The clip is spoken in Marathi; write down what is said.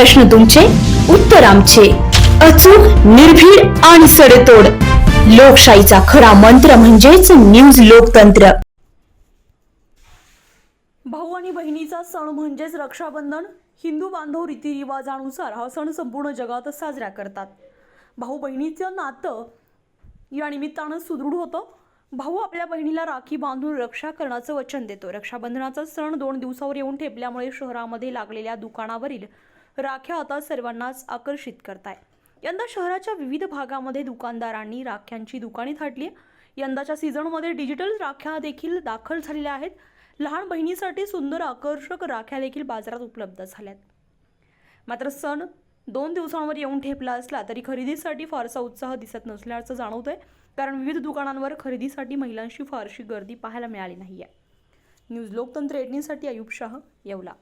प्रश्न तुमचे उत्तर आमचे. अचूक निर्भीड आणि सडेतोड. लोकशाहीचा खरा मंत्र म्हणजेच न्यूज लोकतंत्र. भाऊ आणि बहिणीचा सण म्हणजेच रक्षाबंधन. हिंदू बांधव रीतिरिवाजानुसार हा सण संपूर्ण जगात साजरा करतात. भाऊ बहिणीचं नातं या निमित्तानं सुदृढ होतं. भाऊ आपल्या बहिणीला राखी बांधून रक्षा करण्याचं वचन देतो. रक्षाबंधनाचा सण दोन दिवसावर येऊन ठेपल्यामुळे शहरामध्ये लागलेल्या दुकानावरील राख्या आता सर्वांनाच आकर्षित करताय. यंदा शहराच्या विविध भागामध्ये दुकानदारांनी राख्यांची दुकाने थाटली यंदाच्या सीझनमध्ये डिजिटल राख्या देखील दाखल झालेल्या आहेत. लहान बहिणीसाठी सुंदर आकर्षक राख्या देखील बाजारात उपलब्ध झाल्यात. मात्र सण दोन दिवसांवर येऊन ठेपला असला तरी खरेदीसाठी फारसा उत्साह दिसत नसल्याचं जाणवतंय. कारण विविध दुकानांवर खरेदीसाठी महिलांशी फारशी गर्दी पाहायला मिळाली नाही आहे न्यूज लोकतंत्र एटनीसाठी अयुब शाह येवला.